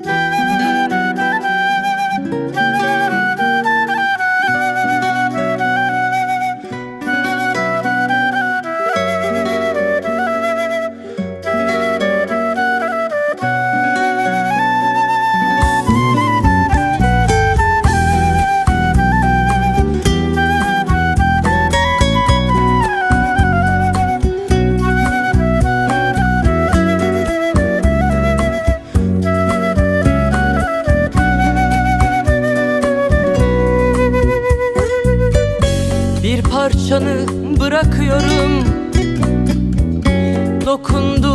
Bye. Parçanı bırakıyorum. Dokunduğum